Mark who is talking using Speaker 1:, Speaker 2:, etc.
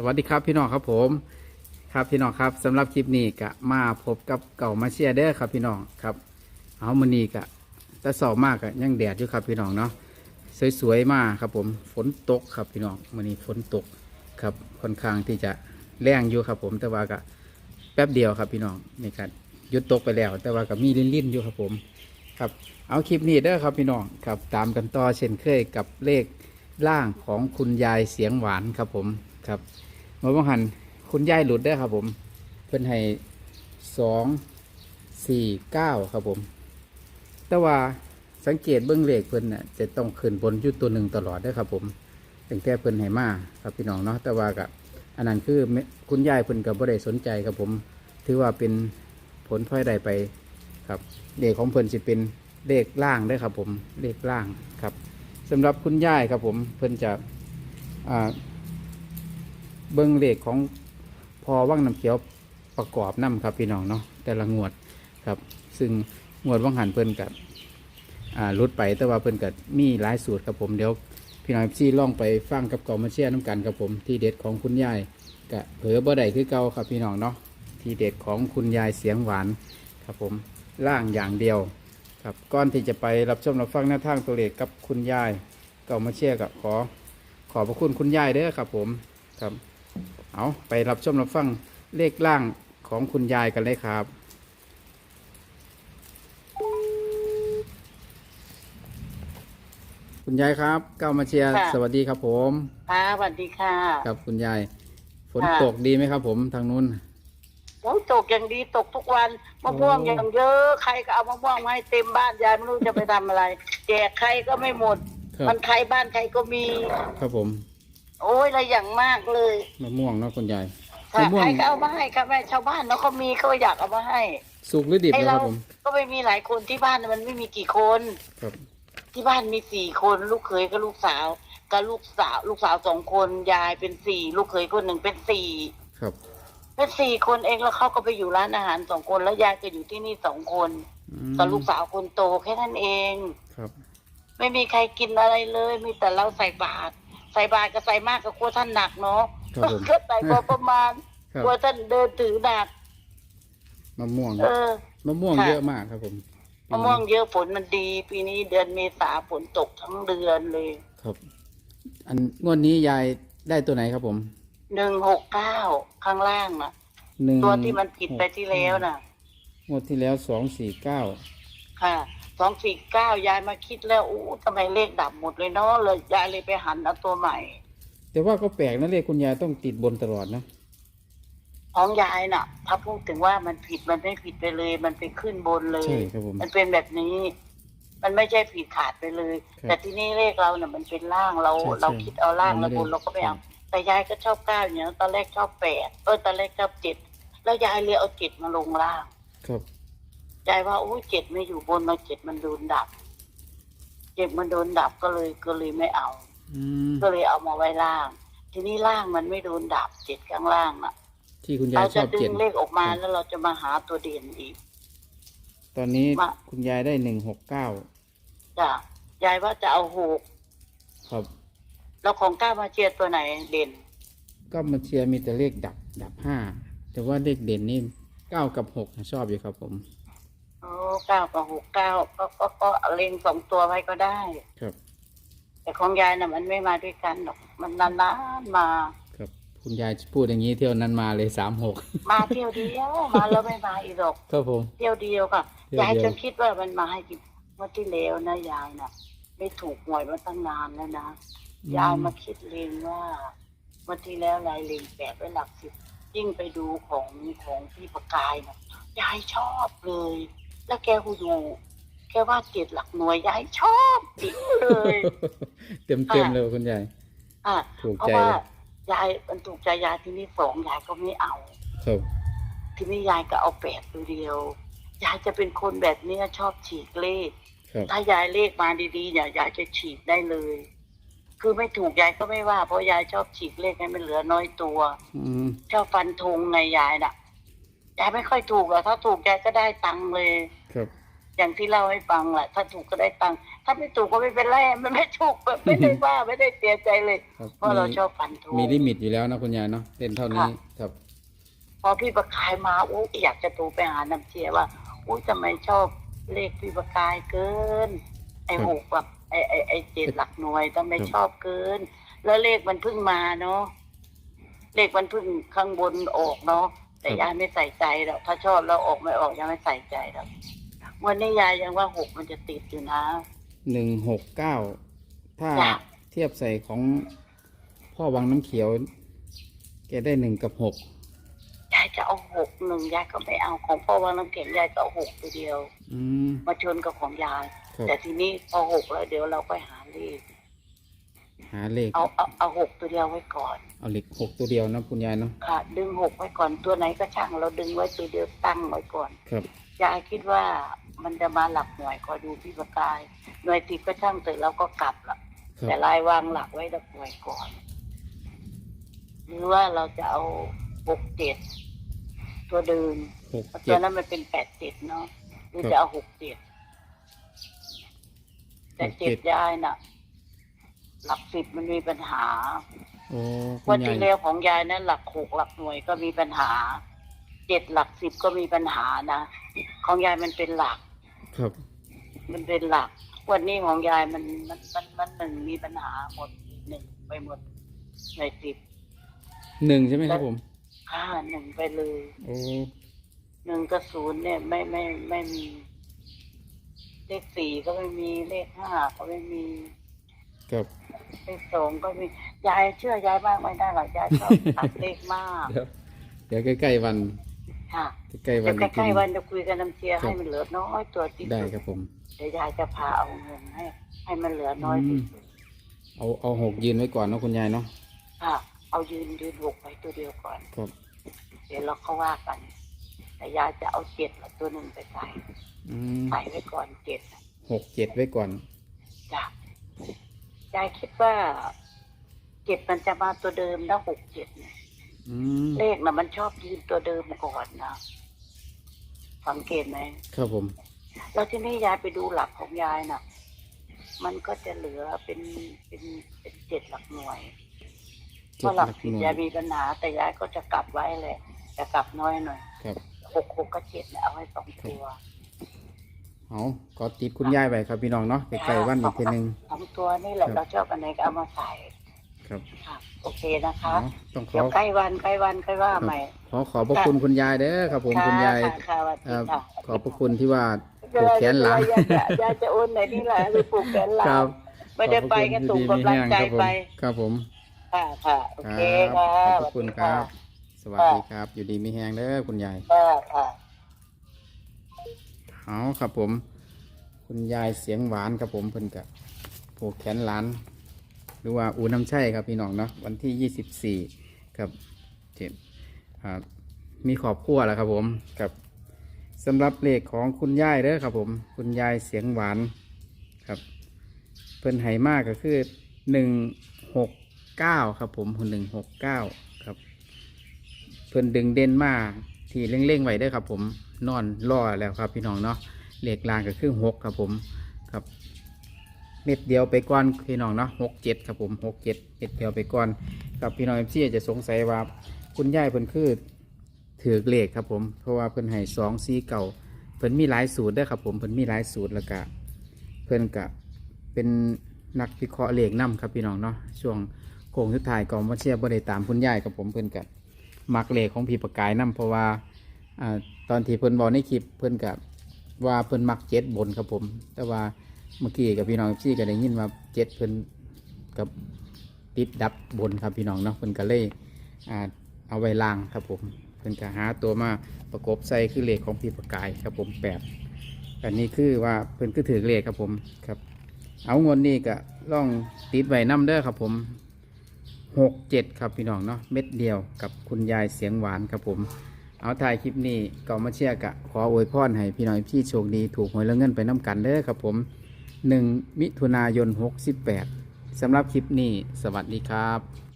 Speaker 1: สวัสดีครับพี่น้องครับผมครับพี่น้องครับสำหรับคลิปนี้ก็มาพบกับเก่ามาเชียร์เด้อครับพี่น้องครับเอามันนี้ก็แต่สอบมากก็ยังแดดอยู่ครับพี่น้องเนาะสวยๆมากครับผมฝนตกครับพี่น้องมันนี้ฝนตกครับค่อนข้างที่จะแรงอยู่ครับผมแต่ว่าก็แป๊บเดียวครับพี่น้องนี่ครับหยุดตกไปแล้ว แต่ว่าก็มีลิ่นๆอยู่ครับผมครับเอาคลิปนี้เด้อครับพี่น้องครับตามกันต่อเช่นเคยกับเลขล่างของคุณยายเสียงหวานครับผมครับ เมื่อวันหันคุณยายหลุดได้ครับผม เพิ่นให้สองสี่เก้าครับผม แต่ว่าสังเกตเบื้องเลขเพิ่นน่ะจะต้องขึ้นบนยุดตัวหนึ่งตลอดได้ครับผมตั้งแต่เพิ่นให้มาครับพี่น้องเนาะแต่ว่ากับอันนั้นคือคุณยายเพิ่นกับบ่ได้สนใจครับผม ถือว่าเป็นผลพลอยได้ไปครับเลขของเพิ่นจะเป็นเลขล่างได้ครับผมเลขล่างครับสำหรับคุณยายครับผมเพิ่นจะอ่า เบิ้งเลขของพอว่างน้ำเขียวประกอบน้ำครับพี่น้องเนาะแต่ละงวดครับ ซึ่งงวดว่างหันเพิ่นกับอ่ารุดไปแต่ว่าเพิ่นกับมีหลายสูตรครับผมเดี๋ยวพี่น้องซี่ล่องไปฟังกับกอมาเชียร์น้ำกันครับผมที่เด็ดของคุณยายกะเผลอบ่ได้คือเก่าครับพี่น้องเนาะที่เด็ดของคุณยายเสียงหวานครับผมล่างอย่างเดียวครับก่อนที่จะไปรับชมรับฟังหน้าทางตัวเลขกับคุณยายกอมาเชียร์กับขอขอบพระคุณคุณยายเด้อครับผมครับ เอาไปรับชมรับฟังเลขล่างของคุณยายกันเลยครับ คุณยายครับก้าวมาเชียร์
Speaker 2: ค่ะ
Speaker 1: สวัสดีครับผม
Speaker 2: ค่ะสวัสดีค่ะ
Speaker 1: ครับคุณยาย ฝน
Speaker 2: ค่ะ
Speaker 1: ตกดีไหมครับผมทางนู้น
Speaker 2: โอ้ยตกอย่างดีตกทุกวันมะม่วง
Speaker 1: โอ้
Speaker 2: อย่างเยอะ ใครก็เอามะม่วงมาให้เต็มบ้านยายไม่รู้จะไปทำอะไร แจกใครก็ไม่หมด
Speaker 1: ครับ
Speaker 2: มันใครบ้านใครก็มี
Speaker 1: ครับผม
Speaker 2: โอ้ยอะไรอย่างมากเลย
Speaker 1: มะม่วงเนาะคุณยาย
Speaker 2: ค่ะ
Speaker 1: มะม่วง
Speaker 2: ใครก็เอามาให้ค่ะแม่ชาวบ้านเนาะเขามีเขาอยากเอามาให้
Speaker 1: สุกหรือดิบ
Speaker 2: ไอ้
Speaker 1: นะค
Speaker 2: เรา
Speaker 1: รับผม
Speaker 2: ก็ไม่มีหลายคนที่บ้านมันไม่มีกี่คน
Speaker 1: ครับ
Speaker 2: ที่บ้านมีสี่คนลูกเขยกับลูกสาวกับลูกสาว ลูกสาวสองคนยายเป็นสี่ลูกเขยคนหนึ่งเป็นสี่
Speaker 1: ครับ
Speaker 2: เป็นสี่คนเองแล้วเขาก็ไปอยู่ร้านอาหารสองคน แล้วยายก็อยู่ที่นี่สองคน
Speaker 1: อืม
Speaker 2: กับลูกสาวคนโตแค่นั้นเอง
Speaker 1: ครับ
Speaker 2: ไม่มีใครกินอะไรเลย มีแต่เราใส่บาตรใส่บาตรก็ใส่มากก็กลัวท่านหนักเนาะ
Speaker 1: ครับผม
Speaker 2: ก็ใส่พอประมาณ
Speaker 1: ครับ
Speaker 2: กลัวท่านเดินถือหนัก
Speaker 1: มะม่วง
Speaker 2: เออ
Speaker 1: มะม่วง
Speaker 2: ค่ะ
Speaker 1: เยอะมากครับผม
Speaker 2: มะม่วงเยอะฝนมันดี ปีนี้เดือนเมษาฝนตกทั้งเดือนเลย
Speaker 1: ครับ อันงวดนี้ยายได้ตัวไหนครับผม
Speaker 2: หนึ่งหกเก้าข้างล่างน่ะ
Speaker 1: หนึ่ง
Speaker 2: ตัวที่มันผิดไปที่แล้วน่ะ
Speaker 1: งวดที่แล้วสองสี่เก้า
Speaker 2: ค่ะสองสี่เก้ายายมาคิดแล้วอู้ทำไมเลขดับหมดเลยเนาะเลยยายเลยไปหันเอาตัวใหม่
Speaker 1: แต่ว่าก็แปลกนะเลขคุณยายต้องติดบนตลอดนะ
Speaker 2: ของยายน่ะ ถ้าพูดถึงว่ามันผิดมันไม่ผิดไปเลย มันไปขึ้นบนเลย
Speaker 1: ใช่ครับผม
Speaker 2: มันเป็นแบบนี้ มันไม่ใช่ผิดขาดไปเลย
Speaker 1: ครับ
Speaker 2: แต่ที่นี่เลขเราเนี่ยมันเป็นล่างเรา
Speaker 1: ใช่ใช่
Speaker 2: เราคิดเอาล่าง
Speaker 1: เรา
Speaker 2: แล้ว
Speaker 1: ไม่
Speaker 2: บ
Speaker 1: ได้
Speaker 2: นเราก็ไม่เอาแต่ยายก็ชอบเก้าอย่างเงี้ยตอนแรกชอบแปดเออตอนแรกชอบเจ็ดแล้วยายเลยเอาเจ็ดมาลงล่าง
Speaker 1: ครับ
Speaker 2: ยายว่าโอ้ยเจ็ดไม่อยู่บนมาเจ็ดมันโดนดับ เจ็ดมันโดนดับก็เลยก็เลยไม่เอา
Speaker 1: อืม
Speaker 2: ก็เลยเอามาไว้ล่าง ทีนี้ล่างมันไม่โดนดับเจ็ดข้างล่างน่ะ
Speaker 1: ที่คุณยา
Speaker 2: เรา
Speaker 1: ยช
Speaker 2: จะ
Speaker 1: อบ
Speaker 2: ดึ
Speaker 1: เจ็ด
Speaker 2: งเลขออกมาแล้วเราจะมาหาตัวเด่นอีก
Speaker 1: ตอนนี้
Speaker 2: มา
Speaker 1: คุณยายได้หนึ่งหกเก้า
Speaker 2: จ้ะยายว่าจะเอาหก
Speaker 1: ครับ
Speaker 2: แล้วของก้าวมาเชียร์ตัวไหนเด่น
Speaker 1: ก็มาเชียร์มีแต่เลขดับดับห้าแต่ว่าเลขเด่นนี่เก้ากับหกชอบอยู่ครับผม
Speaker 2: โอ้เก้ากับหกเก้าก็ก็ก็เอาเล็งสองตัวไว้ก็ได้
Speaker 1: ครับ
Speaker 2: แต่ของยายน่ะมันไม่มาด้วยกันหรอก มันนานๆมา
Speaker 1: ครับ คุณยายพูดอย่างนี้เที่ยวนั้นมาเลยสามหก
Speaker 2: มาเที่ยวเดียวมาแล้วไม่มาอีกหรอก
Speaker 1: ครับผม
Speaker 2: เที่ยวเดียวค่ะ
Speaker 1: เที่ยวเดียวยา
Speaker 2: ยจนคิดว่ามันมาให้กินเมื่อที่แล้วนะยายน่ะ ไม่ถูกหวยมาตั้งนานแล้วนะยายมาคิดเลงว่าเมื่อที่แล้วลายเลงแปดไว้หลักสิบยิ่งไปดูของของพี่ประกายนะยายชอบเลย แล้วแกหูดูแกว่าเจ็ดหลักหน่วยยายชอบจริงเลย
Speaker 1: เต็มเต็มๆเลยคุณยาย
Speaker 2: อะ
Speaker 1: ถูก
Speaker 2: เพราะ
Speaker 1: ใจ
Speaker 2: ว่า
Speaker 1: เลย
Speaker 2: ยายมันถูกใจยายที่นี่สองยายก็ไม่เอา
Speaker 1: ครับ
Speaker 2: ทีนี้ยายก็เอาแปดตัวเดียวยายจะเป็นคนแบบเนี้ยชอบฉีกเลข
Speaker 1: ครับ
Speaker 2: ถ้ายายเลขมาดีๆเนี่ยยายจะฉีกได้เลย คือไม่ถูกยายก็ไม่ว่า เพราะยายชอบฉีกเลขให้มันเหลือน้อยตัว
Speaker 1: อืม
Speaker 2: ชอบฟันธงไงยายน่ะ ยายไม่ค่อยถูกหรอกถ้าถูกยายก็ได้ตังค์เลย
Speaker 1: ครับ
Speaker 2: อย่างที่เล่าให้ฟังแหละ ถ้าถูกก็ได้ตังค์ถ้าไม่ถูกก็ไม่เป็นไรมันไม่ถูกแบบไม่ได้ว่าไม่ได้เสียใจเลย
Speaker 1: ครับ
Speaker 2: เพราะเรา
Speaker 1: มี
Speaker 2: ชอบฝันถูก
Speaker 1: มีลิมิตอยู่แล้วนะคุณยายเนาะเล่นเท่านี้
Speaker 2: ค่ะ
Speaker 1: ครับ
Speaker 2: พอพี่ประกายมาอู้อยากจะโทรไปหาน้ำเชียว่าอู้ทำไมชอบเลขพี่ประกายเกิน ไอ้
Speaker 1: ครับ
Speaker 2: หกแบบไอ้ไอ้ไอ้เจ็ดหลักหน่วยทำไม
Speaker 1: ครับ
Speaker 2: ชอบเกิน แล้วเลขมันเพิ่งมาเนาะเลขมันเพิ่งข้างบนออกเนาะ แต่ยายไม่ใส่ใจหรอกถ้าชอบแล้วออกไม่ออกยังไม่ใส่ใจหรอกวันนี้ยายยังว่าหกมันจะติดอยู่นะ
Speaker 1: หนึ่งหกเก้าถ้า
Speaker 2: จ้ะ
Speaker 1: เทียบใส่ของพ่อวังน้ำเขียว แกได้หนึ่งกับหก
Speaker 2: ยายจะเอาหกหนึ่งยายก็ไม่เอาของพ่อวันน้ำเข็มยายก็เอาหกตัวเดียว
Speaker 1: อืม
Speaker 2: มาชนกับของยาย
Speaker 1: ครับ
Speaker 2: แต่ทีนี้พอหกแล้วเดี๋ยวเราไปหาเลข
Speaker 1: หาเลข
Speaker 2: เอาเอาเอาหกตัวเดียวไว้ก่อน
Speaker 1: เอาเหล็กหกตัวเดียวนะคุณยายเนาะ
Speaker 2: ค่ะ ดึงหกไว้ก่อนตัวไหนก็ช่างเราดึงไว้ตัวเดียวตั้งไว้ก่อน
Speaker 1: ครับ
Speaker 2: ยายคิดว่ามันจะมาหลักหน่วยคอยดูพี่ประกาย หน่วยติดก็ช่างเสร็จแล้วก็กลับละ
Speaker 1: ครั
Speaker 2: แต่
Speaker 1: บ
Speaker 2: ลายวางหลักไว้หลักหน่วยก่อน หรือว่าเราจะเอาหกเจ็ดตัวเดิม
Speaker 1: หก
Speaker 2: เพราะ
Speaker 1: เจ็
Speaker 2: ตั
Speaker 1: ด
Speaker 2: วนั้นมันเป็นแปดเจ็ดเนาะหรือ
Speaker 1: ครับ
Speaker 2: จะเอาหกเจ็ดแต่เจ็ดยายน่ะ หลักสิบมันมีปัญหา
Speaker 1: โอ้คุ
Speaker 2: วัน
Speaker 1: ณยา
Speaker 2: ที่
Speaker 1: ย
Speaker 2: แล้วของยายนั้นหลักหกหลักหน่วยก็มีปัญหาเจ็ดหลักสิบก็มีปัญหานะของยายมันเป็นหลัก
Speaker 1: ครับ
Speaker 2: มันเป็นหลัก วันนี้ของยายมันมันมันมันหนึ่งมีปัญหาหมดหนึ่งไปหมดในสิบ
Speaker 1: หนึ่งใช่ไหมครับผม
Speaker 2: ค่าหนึ่งไปเลย
Speaker 1: โอ้
Speaker 2: หนึ่งกับศูนย์เนี่ยไม่ไม่ไม่มี เลขสี่ก็ไม่มีเลขห้าก็ไม่มี
Speaker 1: ครับ
Speaker 2: เลขสองก็มียายเชื่อยายมากไม่ได้หรอกยายชอบตัดเลขมาก
Speaker 1: เดี๋ยวเดี๋ยวใกล้ๆวัน
Speaker 2: ค่ะ
Speaker 1: ใกล้ๆวั
Speaker 2: เดี๋
Speaker 1: น
Speaker 2: ยวใกล้ๆวันจะคุยกันน้ำเชียร์
Speaker 1: ครับ
Speaker 2: ให้มันเหลือน้อยตัวที่
Speaker 1: ได้
Speaker 2: สุด
Speaker 1: ครับผม
Speaker 2: เดี๋ยวยายจะพาเอาเงินให้ ให้มันเหลือน้อยที่สุด
Speaker 1: เอาเอาหกยืนไว้ก่อนเนาะคุณยายเนาะ
Speaker 2: ค่ะ เอายืนยืนหกไปตัวเดียวก่อน
Speaker 1: ครับ
Speaker 2: เดี๋ยวเราเขาว่ากัน แต่ยายจะเอาเจ็ดละตัวหนึ่งไปใส่
Speaker 1: อืม
Speaker 2: ใส่ไว้ก่อนเจ็ดน่ะ
Speaker 1: หกเจ็ดไว้ก่อน
Speaker 2: จ้ะ ยายคิดว่าเจ็ดมันจะมาตัวเดิมนะหกเจ็ดเนี่ย
Speaker 1: อืม
Speaker 2: เลขนะมันชอบยืนตัวเดิมก่อนนะสังเกตไหม
Speaker 1: ครับผม
Speaker 2: แล้วที่นี่ยายไปดูหลักของยายน่ะ มันก็จะเหลือเป็นเป็นเป็นเจ็ดหลักหน่วยเพ
Speaker 1: เจ็ด
Speaker 2: ราะห
Speaker 1: ห
Speaker 2: ลั
Speaker 1: ลั
Speaker 2: ก
Speaker 1: ก
Speaker 2: สิ
Speaker 1: ห
Speaker 2: บ
Speaker 1: น่วย
Speaker 2: ยายมีปัญหาแต่ยายก็จะกลับไว้แหละจะกลับน้อยหน่อย
Speaker 1: ครับ
Speaker 2: หกหกกับเจ็ดเนี่ยเอาไว้สองตัว
Speaker 1: เอาขอติดคุณยายไว้ครับพี่น้องเนาะใกล้ๆวันอีกทีหนึง
Speaker 2: สองตัวนี่แหละ
Speaker 1: ครับ
Speaker 2: เราชอบอันไหนก็เอามาใส่
Speaker 1: ครับ
Speaker 2: ค่ะโอเคนะคะ
Speaker 1: เอาต้องข
Speaker 2: เดี๋
Speaker 1: อ
Speaker 2: ยวใกล้วันใกล้วันค่อยว่าใหม่
Speaker 1: ขอขอบพระคุณคุณยายเด้อครับผมคุณยาย
Speaker 2: ค่ะค่ะสวัสดี
Speaker 1: เอ่อ
Speaker 2: ค่ะ
Speaker 1: ขอบพระคุณที่ว่า
Speaker 2: ไม่
Speaker 1: ปลูกแขนหลัง
Speaker 2: ยายจะยายจะโอนไหนนี่แหละไปปลูกแขนหลั
Speaker 1: ครั
Speaker 2: ง
Speaker 1: บ
Speaker 2: ไม่ได้ไปก็ส่งกำลังใจไป
Speaker 1: ครับผม
Speaker 2: ค่ะค่ะโอ
Speaker 1: ครั
Speaker 2: เค
Speaker 1: บ
Speaker 2: ค่ะ
Speaker 1: ขอบพระคุณครับ สวัสดีครับ อยู่ดีมีแหงเด้อคุณยาย
Speaker 2: ค่ะค่ะ
Speaker 1: เอาครับผม คุณยายเสียงหวานครับผมเพิ่นกับผูกแขนหลาน หรือว่าอูน้ำชัยครับพี่น้องเนาะวันที่ยี่สิบสี่ครับเจ็ดมีขอบครัวแล้วครับผมกับสำหรับเลขของคุณยายเด้อครับผม คุณยายเสียงหวานครับ เพิ่นไหมากก็คือหนึ่งหกเก้าครับผมหนึ่งหกเก้าครับ เพิ่นดึงเด่นมาก ที่เร่งๆไว้ด้อครับ ผมนอนรอแล้วครับ พี่น้องเนาะเหลขลางก็คือหกครับผมครับเม็ดเดียวไปก่อนพี่น้องเนาะหกเจ็ดครับผมหกเจ็ดเม็ดเดียวไปก่อนครับพี่น้องเอฟซีจะสงสัยว่าคุณยายเพิ่นคือถือเลขครับผมเพราะว่าเพิ่นให้สองซีเก่าเพิ่นมีหลายสูตรด้อครับผมเพิ่นมีหลายสูตรแล้วก็เพิ่นกะเป็นนักวิเคราะห์เลขนํครับพี่น้องเนาะช่วงโค้งสุดท้ายกองมาเชียร์บ่ได้ตามคุณยายกับผมเพิ่นกะ มักเลขของพี่ประกายนํเพราะว่าอตอนที่เพิ่นบอกในคลิปเพิ่นกะว่าเพิ่นมักเจ็ดบนครับผม แต่ว่าเมื่อกี้กับพี่น้องพี่ก็ได้ยินว่าเจ็ดเพิ่นกับติดดับบนครับพี่น้องเนาะเพิ่นก็เลยอ่าเอาไว้ล่างครับผมเพิ่นก็หาตัวมาประกบใส่คือเลขของพี่ประกายครับผมแปดอันนี้คือว่าเพิ่นคือถือเลขครับผมครับ เอางนนี้ก็ล่องติดไว้น้ำเด้อครับผม หกเจ็ดครับพี่น้องเนาะเม็ดเดียวกับคุณยายเสียงหวานครับผม เอาถ่ายคลิปนี้ก็มาเชียร์กะขออวยพรให้พี่น้องพี่โชคดีถูกหวยแล้วเงินไปน้ำกันเด้อครับผม1มิถุนายน68สำหรับคลิปนี้ สวัสดีครับ